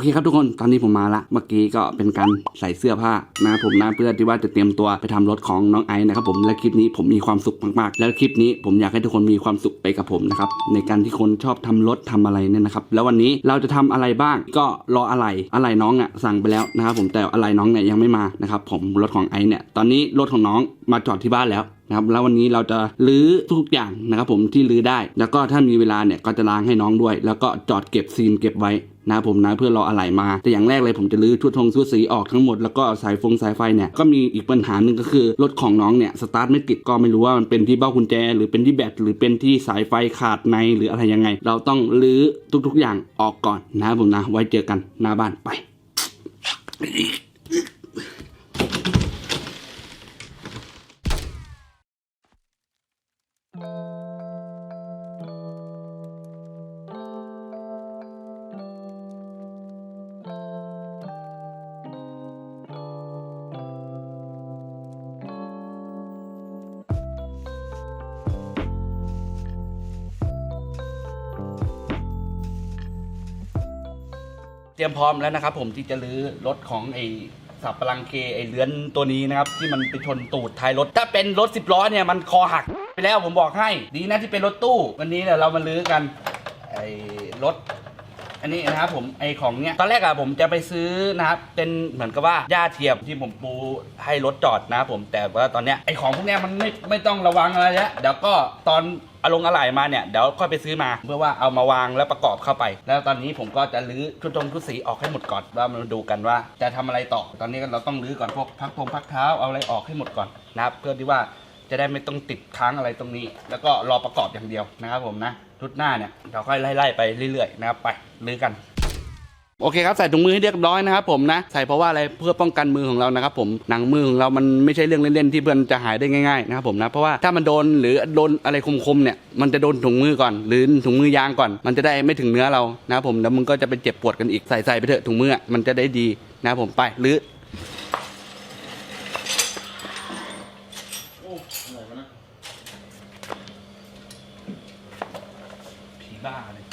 เคครับทุกคนตอนนี้ผมมาละเมื่อกี้ก็เป็นการใส่เสื้อผ้านะครับผมนะเพื่อที่ว่าจะเตรียมตัวไปทำรถของน้องไอซ์นะครับผมและคลิปนี้ผมมีความสุขมากๆ แล้วคลิปนี้ผมอยากให้ทุกคนมีความสุขไปกับผมนะครับในการที่คนชอบทำรถทำอะไรเนี่ยนะครับแล้ววันนี้เราจะทำอะไรบ้างก็รออะไรอะไรน้องอะสั่งไปแล้วนะครับผมแต่อะไรน้องเนี่ยยังไม่มานะครับผมรถของไอซ์เนี่ยตอนนี้รถของน้องมาจอดที่บ้านแล้ว นะครับแล้ววันนี้เราจะรื้อทุกอย่างนะครับผมที่รื้อได้ แล้วก็ถ้ามีเวลาเนี่ยก็จะล้างให้น้องด้วย แล้วก็จอดเก็บซีนเก็บไว้นะผมนะเพื่อรออะไหล่มาแต่อย่างแรกเลยผมจะรื้อชุดทงชุดสีออกทั้งหมดแล้วก็สายฟงสายไฟเนี่ยก็มีอีกปัญหาหนึ่งก็คือรถของน้องเนี่ยสตาร์ทไม่ติดก็ไม่รู้ว่ามันเป็นที่เบ้ากุญแจ หรือเป็นที่แบตหรือเป็นที่สายไฟขาดในหรืออะไรยังไง เราต้องรื้อทุกๆอย่างออกก่อนนะผมนะไว้เจอกันหน้าบ้านไป เตรียมพร้อมแล้วนะครับ ผมที่จะรื้อรถของไอ้สับปะรังเคไอ้เลื้อนตัวนี้นะครับที่มันไปชนตูดท้ายรถ ถ้าเป็นรถสิบล้อเนี่ยมันคอหักไปแล้วผมบอกให้ดีนะที่เป็นรถตู้ วันนี้เนี่ยเรามาลื้อกันไอ้รถอันนี้นะครับผมไอของเนี้ยตอนแรกอะผมจะไปซื้อนะครับเป็นเหมือนกับว่าหญ้าเทียมที่ผมปูให้รถจอดนะครับผมแต่ว่าตอนเนี้ยไอของพวกเนี้ยมันไม่ไม่ต้องระวังอะไรแล้วเดี๋ยวก็ตอน ลงอะไหล่มาเนี่ยเดี๋ยวค่อยไปซื้อมาเพื่อว่าเอามาวางแล้วประกอบเข้าไป แล้วตอนนี้ผมก็จะรื้อชุดตรงชุดสีออกให้หมดก่อนว่ามาดูกันว่าจะทำอะไรต่อ ตอนนี้เราต้องรื้อก่อนพวกพักทงพักเท้าเอาอะไรออกให้หมดก่อนนะครับเพื่อที่ว่าจะได้ไม่ต้องติดค้างอะไรตรงนี้ แล้วก็รอประกอบอย่างเดียวนะครับผมนะชุดหน้าเนี่ยเราค่อยไล่ๆไปเรื่อยๆนะครับไปรื้อกัน โอเคครับใส่ถุงมือให้เรียบร้อยนะครับผมนะใส่เพราะว่าอะไรเพื่อป้องกันมือของเรานะครับผมหนังมือของเรามันไม่ใช่เรื่องเล่นๆที่เพื่อนจะหายได้ง่ายๆนะครับผมนะเพราะว่าถ้ามันโดนหรือโดนอะไรคมๆเนี่ยมันจะโดนถุงมือก่อน หรือถุงมือยางก่อน มันจะได้ไม่ถึงเนื้อเรานะครับผมแล้วมึงก็จะไปเจ็บปวดกันอีกใส่ใส่ไปเถอะถุงมือมันจะได้ดีนะครับผมไปหรือโอ้อะไรวะนะผีบ้าเลย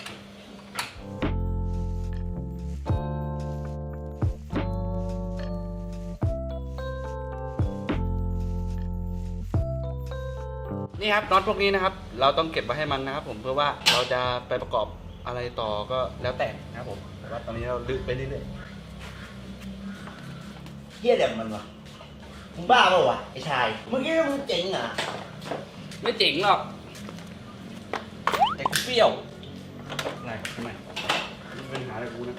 นี่ครับน็อตพวกนี้นะครับ เราต้องเก็บไว้ให้มันนะครับ ผมเพื่อว่าเราจะไปประกอบอะไรต่อก็แล้วแต่นะครับผมแต่ว่าตอนนี้เราลึกไปเรื่อยเฮี้ยเด็กมันวะมึงบ้าเปล่าวะไอ้ชายเมื่อกี้มึงเจ๋งเหรอๆไม่เจ๋งหรอกแต่กูเปรี้ยวอะไรทำไมมีปัญหาอะไรกูนะ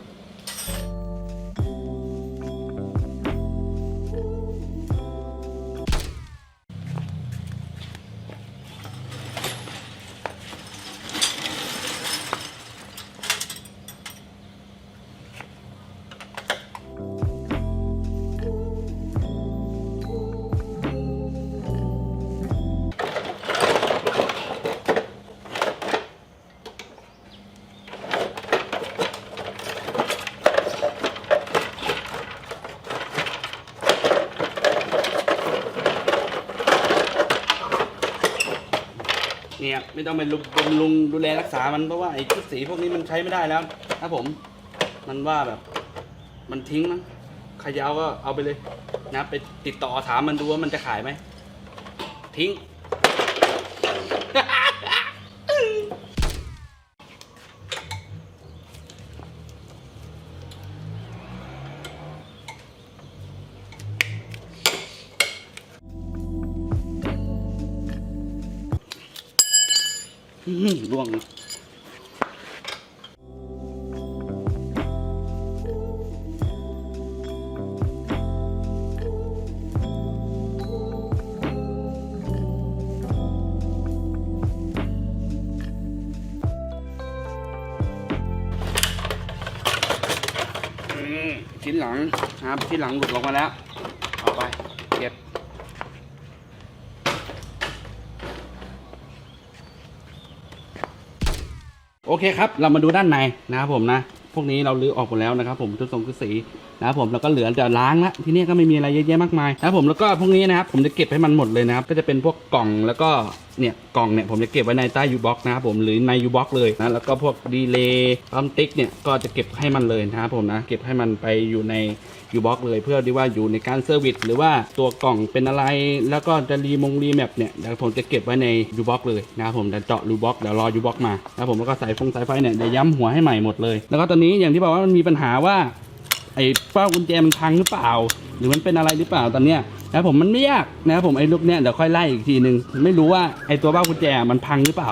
เนี่ยไม่ต้องไปลุบำรุงดูแลรักษามันเพราะว่าไอ้ชุดสีพวกนี้มันใช้ไม่ได้แล้วนะผม มันว่าแบบ มันทิ้งมั้งใครจะเอาก็เอาไปเลยนะไปติดต่อถามมันดูว่ามันจะขายไหมทิ้ง ร่วงชิ้นหลังครับชิ้นหลังหลุดออกมาแล้ว เอาไป เก็บ โอเคครับ เรามาดูด้านในนะครับผมนะ พวกนี้เราลื้อออกหมดแล้วนะครับ ผมทุกทรงทุกสีนะครับผมแล้วก็เหลือแต่ล้างละทีนี้ก็ไม่มีอะไรเยอะแยะมากมายนะครับผมแล้วก็พวกนี้นะครับผมจะเก็บให้มันหมดเลยนะครับ ก็จะเป็นพวกกล่องแล้วก็ เนี่ยกล่องเนี่ยผมจะเก็บไว้ในใต้ยูบ็อกนะครับผมหรือในยูบ็อกเลยนะแล้วก็พวกดีเลย์ปั๊มติ๊กเนี่ยก็จะเก็บให้มันเลยนะครับผมนะเก็บให้มันไปอยู่ในยูบ็อกเลยเพื่อที่ว่าอยู่ในการเซอร์วิสหรือว่าตัวกล่องเป็นอะไร แล้วก็จะรีมงรีแมปเนี่ยเดี๋ยวผมจะเก็บไว้ในยูบ็อกเลยนะครับผมจะเจาะยูบ็อกเดี๋ยวรอยูบ็อกมานะครับผมแล้วก็สายฟงสายไฟเนี่ยเดี๋ยวย้ำหัวให้ใหม่หมดเลย แล้วก็ตอนนี้อย่างที่บอกว่ามันมีปัญหาว่าไอ้เป้ากุญแจมันพังหรือเปล่า หรือมันเป็นอะไรหรือเปล่าตอนเนี้ย นะครับผมมันไม่ยากนะครับผมไอ้ลูกเนี้ยเดี๋ยวค่อยไล่อีกทีนึง ไม่รู้ว่าไอ้ตัวเป้ากุญแจมันพังหรือเปล่า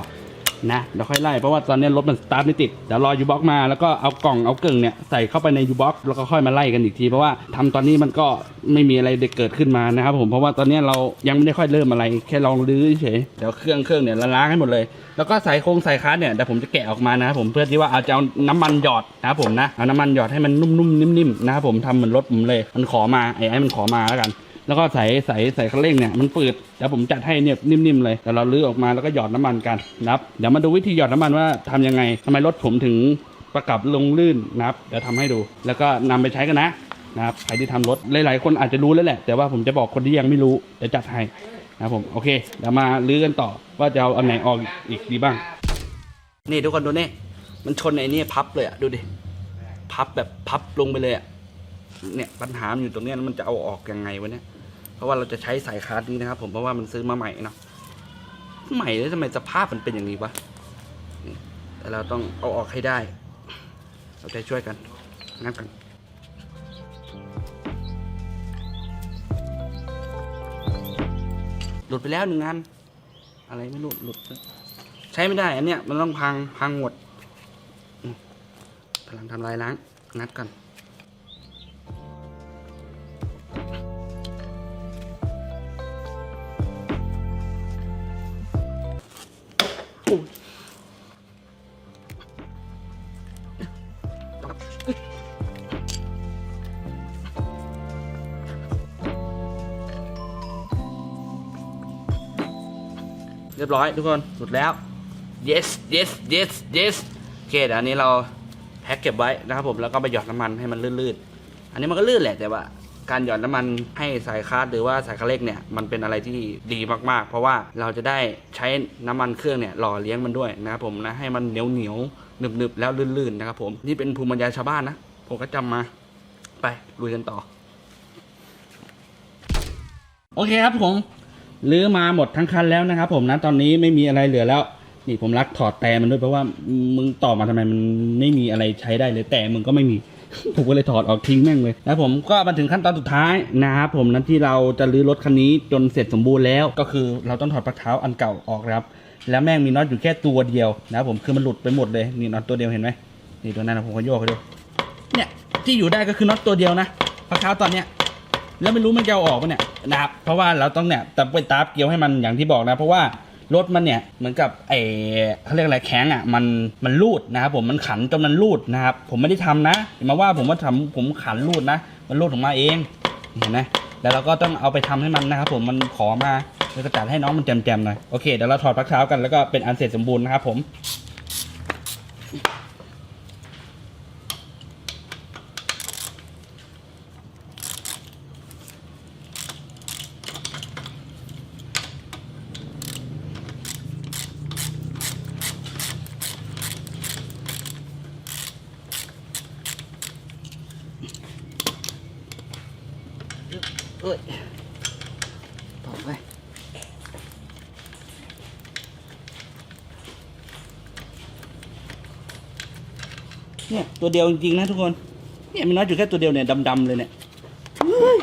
นะเดี๋ยวค่อยไล่เพราะว่าตอนนี้รถมันสตาร์ทไม่ติดเดี๋ยวรอยูบ็อกมาแล้วก็เอากล่องเอาเกิ่งเนี่ยใส่เข้าไปในยูบ็อกแล้วก็ค่อยมาไล่กันอีกทีเพราะว่าทำตอนนี้มันก็ไม่มีอะไรเกิดขึ้นมานะครับผมเพราะว่าตอนนี้เรายังไม่ได้ค่อยเริ่มอะไรแค่ลองรื้อเฉยเดี๋ยวเครื่องเครื่องเนี่ยล้างให้หมดเลย แล้วก็ใส่โครงใส่คาร์เนี่ยเดี๋ยวผมจะแกะออกมานะครับผมเพื่อที่ว่าเอาจะเอาน้ำมันหยอดนะครับผมนะเอาน้ำมันหยอดให้มันนุ่มๆนิ่มๆนะครับผมทำเหมือนรถผมเลย มันขอมาไอ้ไอ้มันขอมาแล้วกัน แล้วก็ใส่ใส่ใส่คันเร่งเนี่ยมันปืดเดี๋ยวผมจัดให้เนี่ยนิ่มๆเลยแต่เราลื้อออกมาแล้วก็หยอดน้ำมันกันนะครับเดี๋ยวมาดูวิธีหยอดน้ำมันว่าทำยังไงทำไมรถผมถึงประกับลงลื่นนะครับเดี๋ยวทำให้ดู แล้วก็นำไปใช้กันนะนะครับใครที่ทำรถหลายๆคนอาจจะรู้แล้วแหละ แต่ว่าผมจะบอกคนที่ยังไม่รู้เดี๋ยวจัดให้นะผมโอเคเดี๋ยวมาลื้อกันต่อว่าจะเอาอันไหนออกอีกดีบ้าง นี่ทุกคนดูนี่มันชนไอ้นี่พับเลยอะดูดิพับแบบพับลงไปเลยอะ เนี่ยปัญหาอยู่ตรงเนี้ยมันจะเอาออกยังไงวะเนี่ยเพราะว่าเราจะใช้สายคาร์ดนี้นะครับ ผมเพราะว่ามันซื้อมาใหม่เนาะใหม่แล้วทำไมสภาพมันเป็นอย่างนี้วะแต่เราต้องเอาออกให้ได้ เราใจช่วยกันงัดกันหลุดไปแล้วหนึ่งงานอะไรไม่รู้หลุด ใช้ไม่ได้ อันเนี้ยมันต้องพังพังหมดพลังทำลายล้าง งัดกัน เรียบร้อยทุกคนหลุดแล้ว yes yes yes yes โอเคเดี๋ยวอันนี้เราแพ็คเก็บไว้นะครับผม แล้วก็ไปหยอดน้ำมันให้มันลื่นๆ อันนี้มันก็ลื่นแหละแต่ว่า การหย่อดน้ำมันให้สายคาร์ดหรือว่าสายคาเล็กเนี่ยมันเป็นอะไรที่ดีมากๆ เพราะว่าเราจะได้ใช้น้ำมันเครื่องเนี่ยหล่อเลี้ยงมันด้วยนะครับผมนะให้มันเหนียวเหนียวๆหนึบๆแล้วลื่นๆนะครับผมนี่เป็นภูมิปัญญาชาวบ้านนะผมก็จำมาไปลุยกันต่อ โอเคครับผมลื้อมาหมดทั้งคันแล้วนะครับผมนะตอนนี้ไม่มีอะไรเหลือแล้วนี่ผมรักถอดแต่มันด้วยเพราะว่ามึงต่อมาทำไมมันไม่มีอะไรใช้ได้เลยแต่มึงก็ไม่มี ผมก็เลยถอดออกทิ้งแม่งเลยแล้วผมก็มาถึงขั้นตอนสุดท้ายนะครับผมนั้นที่เราจะรื้อรถคันนี้จนเสร็จสมบูรณ์แล้ว ก็คือเราต้องถอดปลั๊กเท้าอันเก่าออกครับแล้วแม่งมีน็อตอยู่แค่ตัวเดียวนะครับผมคือมันหลุดไปหมดเลยนี่น็อตตัวเดียวเห็นไหมนี่ตัวนั้นนะผมก็โยกให้ดูเนี่ยที่อยู่ได้ก็คือน็อตตัวเดียวนะปลั๊กเท้าตอนเนี้ยแล้วไม่รู้มันจะเอาออกปะเนี่ยนะครับเพราะว่าเราต้องเนี่ยแต่ไปตาบเกี่ยวให้มันอย่างที่บอกนะ เพราะว่า รถมันเนี่ยเหมือนกับไอ้เขาเรียกอะไรแข้งอะมันมันรูดนะครับผมมันขันจนมันรูดนะครับผมไม่ได้ทำนะมาว่าผมว่าทำผมขันรูดนะ มันรูดออกมาเองเห็นไหมแล้วเราก็ต้องเอาไปทำให้มันนะครับผมมันขอมาแล้วก็จัดให้น้องมันแจมๆหน่อยโอเคเดี๋ยวเราถอดปลั๊กเท้ากันแล้วก็เป็นอันเสร็จสมบูรณ์นะครับผม เอ้ยต่อไปเนี่ยตัวเดียวจริงๆนะทุกคน เนี่ยมีน้อยอยู่แค่ตัวเดียวเนี่ยดำๆเลยเนี่ยเฮ้ย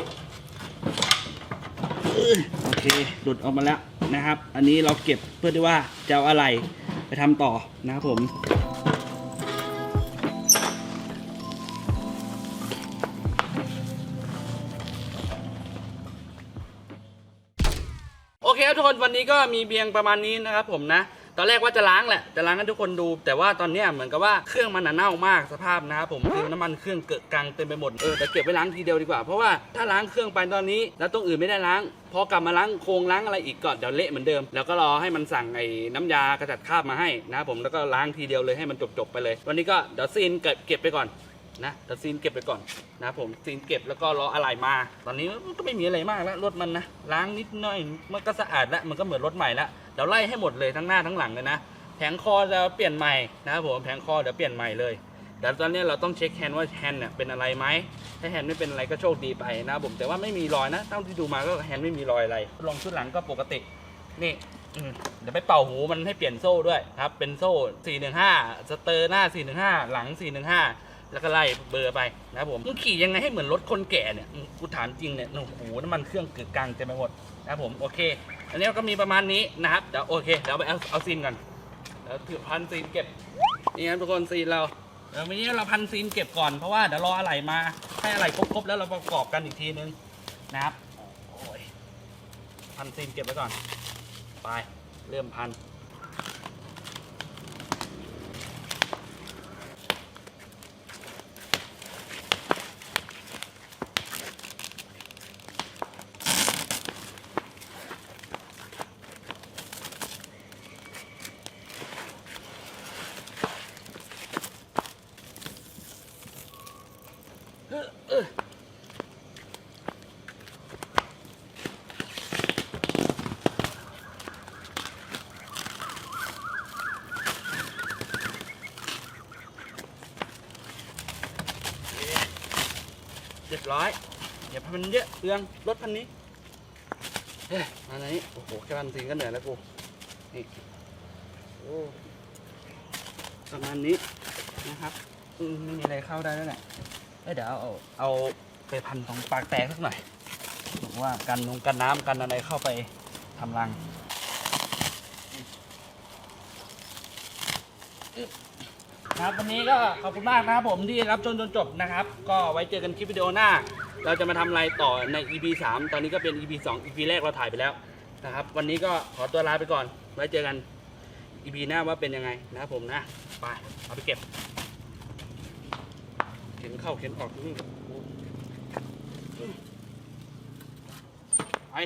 เอ้ยโอเคหลุดออกมาแล้วนะครับ อันนี้เราเก็บเพื่อที่ว่าจะเอาอะไรไปทำต่อนะครับผม ก็มีเพียงประมาณนี้นะครับผมนะ ตอนแรกว่าจะล้างแหละ จะล้างให้ทุกคนดู แต่ว่าตอนเนี้ยเหมือนกับว่าเครื่องมันน่ะเน่ามากสภาพนะครับผมคือน้ำมันเครื่องเกิดกลางเต็มไปหมด เออแต่เก็บไว้ล้างทีเดียวดีกว่า เพราะว่าถ้าล้างเครื่องไปตอนนี้ แล้วตรงอื่นไม่ได้ล้าง พอกลับมาล้างโครงล้างอะไรอีกก็เดี๋ยวเละเหมือนเดิม แล้วก็รอให้มันสั่งไอ้น้ำยากระจัดคราบมาให้นะครับผม แล้วก็ล้างทีเดียวเลยให้มันจบๆไปเลย วันนี้ก็เดี๋ยวซีนเก็บเก็บไปก่อน นะแต่ซีนเก็บไปก่อนนะผมซีนเก็บแล้วก็รออะไรมา ตอนนี้มันก็ไม่มีอะไรมากแล้วรถมันนะล้างนิดหน่อยมันก็สะอาดแล้วมันก็เหมือนรถใหม่แล้วเดี๋ยวไล่ให้หมดเลยทั้งหน้าทั้งหลังเลยนะแผงคอจะเปลี่ยนใหม่นะครับผมแผงคอเดี๋ยวเปลี่ยนใหม่เลยแต่ตอนนี้เราต้องเช็คแฮนด์ว่าแฮนด์เนี่ยเป็นอะไรไหมถ้าแฮนด์ไม่เป็นอะไรก็โชคดีไปนะผมแต่ว่าไม่มีรอยนะเท่าที่ดูมาก็แฮนด์ไม่มีรอยอะไรลองชุดหลังก็ปกตินี่เดี๋ยวไปเป่าหูมันให้เปลี่ยนโซ่ด้วยครับ เป็นโซ่ 415 สเตอร์หน้า 415 หลัง 415 แล้วก็ไล่เบอร์ไปนะครับผมมึงขี่ยังไงให้เหมือนรถคนแก่เนี่ยกูถามจริงเนี่ยโอ้โหน้ำมันเครื่องเกิดกลางเต็มไปหมดนะครับผมโอเค อันนี้ก็มีประมาณนี้นะครับเดี๋ยวโอเคเดี๋ยวไปเอาเอาซีนกันเดี๋ยวถือพันซีนเก็บนี่ครับทุกคนซีนเราเดี๋ยววันนี้เราพันซีนเก็บก่อนเพราะว่าเดี๋ยวรออะไรมาให้อะไรครบๆแล้วเราประกอบกันอีกทีนึงนะครับโอ้ยพันซีนเก็บไว้ก่อนไปเริ่มพัน เออเออเรียบร้อย อย่าพันเยอะเรื่องรถพันนี้เฮ้ยมาไหนโอ้โหแค่พันซีนก็เหนื่อยแล้วกูนี่โอ้ประมาณนี้นะครับอืมไม่มีอะไรเข้าได้แล้วแหละเอ้ยเดี๋ยวเอาเอาไปพันตรงปากแตกสักหน่อยบอกว่ากันนงกันน้ำกันอะไรเข้าไปทำรังอึ๊บครับวันนี้ก็ขอบคุณมากนะครับผมที่รับชมจนจบนะครับ ก็ไว้เจอกันคลิปวิดีโอหน้า เราจะมาทำอะไรต่อใน EP 3 ตอนนี้ก็เป็น EP 2 EP แรกเราถ่ายไปแล้วนะครับ วันนี้ก็ขอตัวลาไปก่อน ไว้เจอกัน EP หน้าว่าเป็นยังไงนะครับผมนะ ไป เอาไปเก็บ เข็นเข้าเข็นออกนี่ไป